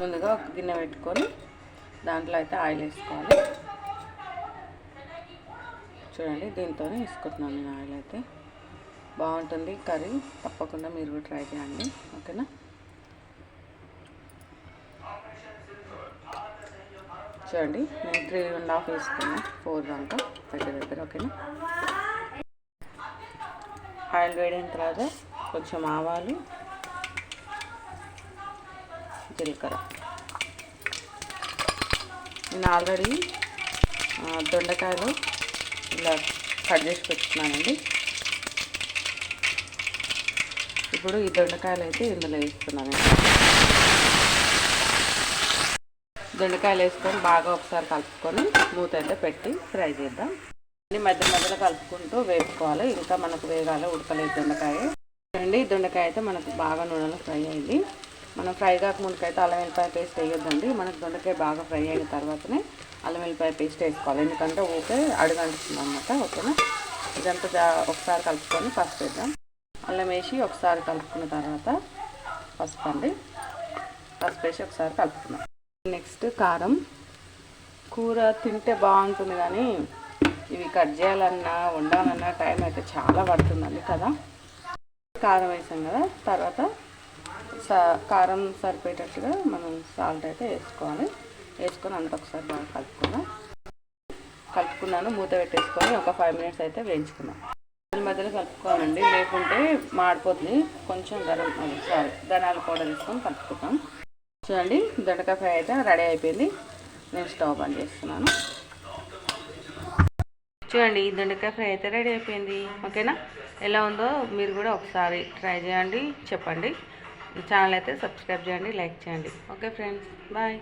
ముందుగా ఒక గిన్నె పెట్టుకొని దాంట్లో అయితే ఆయిల్ వేసుకోవాలి. చూడండి దీంతో వేసుకుంటున్నాను నేను ఆయిల్ అయితే. బాగుంటుంది కర్రీ తప్పకుండా మీరు కూడా ట్రై చేయండి. ఓకేనా? చూడండి నేను త్రీ అండ్ హాఫ్ వేసుకున్నా ఫోర్ దాకా దగ్గర దగ్గర ఓకేనా? ఆయిల్ వేడిన తర్వాత కొంచెం ఆవాలు జీలకర్ర. నేను ఆల్రెడీ దొండకాయలు ఇలా కట్ చేసి పెట్టుకున్నానండి. ఇప్పుడు ఈ దొండకాయలు అయితే ఇందులో వేస్తున్నాను దొండకాయలు వేసుకొని బాగా ఒకసారి కలుపుకొని మూత అయితే పెట్టి ఫ్రై చేద్దాం. అన్ని మధ్య మధ్యలో కలుపుకుంటూ వేపుకోవాలి. ఇంకా మనకు వేగాలి ఉడకలేదు దొండకాయ. చూడండి ఈ దొండకాయ అయితే మనకు బాగా నూనెలో ఫ్రై అయింది. మనం ఫ్రై కాకముందుకైతే అల్లం వెల్లిపాయ పేస్ట్ వేయొద్దండి. మనకు దొండకాయ బాగా ఫ్రై అయిన తర్వాతనే అల్లం వెల్లిపాయ పేస్ట్ వేసుకోవాలి. ఎందుకంటే ఓకే అడుగంటుతుంది అనమాట ఓకేనా? ఇదంతా ఒకసారి కలుపుకొని పసుపు వేద్దాం. అల్లం వేసి ఒకసారి కలుపుకున్న తర్వాత పసుపు అండి. పసుపు వేసి ఒకసారి కలుపుకున్నాం నెక్స్ట్ కారం. కూర తింటే బాగుంటుంది కానీ ఇవి కట్ చేయాలన్నా వండాలన్నా టైం అయితే చాలా పడుతుందండి కదా? కారం వేసాం కదా? తర్వాత కారం సరిపోయేటట్టుగా మనం సాల్ట్ అయితే వేసుకోవాలి. వేసుకొని అంత ఒకసారి బాగా కలుపుకున్నాం కలుపుకున్నాను మూత పెట్టేసుకొని ఒక ఫైవ్ మినిట్స్ అయితే వేయించుకున్నాం మధ్య మధ్యలో కలుపుకోవాలండి. లేకుంటే మాడిపోతుంది. కొంచెం గరం సారీ ధనాలు పౌడర్ వేసుకొని కలుపుకుంటాం చూడండి దొండకాయ ఫ్రై అయితే రెడీ అయిపోయింది. నేను స్టవ్ బంద్ చేస్తున్నాను. చూడండి ఈ దొండకాయ ఫ్రై అయితే రెడీ అయిపోయింది. ఓకేనా? ఎలా ఉందో మీరు కూడా ఒకసారి ట్రై చేయండి చెప్పండి. ఛానల్ అయితే సబ్స్క్రైబ్ చేయండి లైక్ చేయండి. Okay friends bye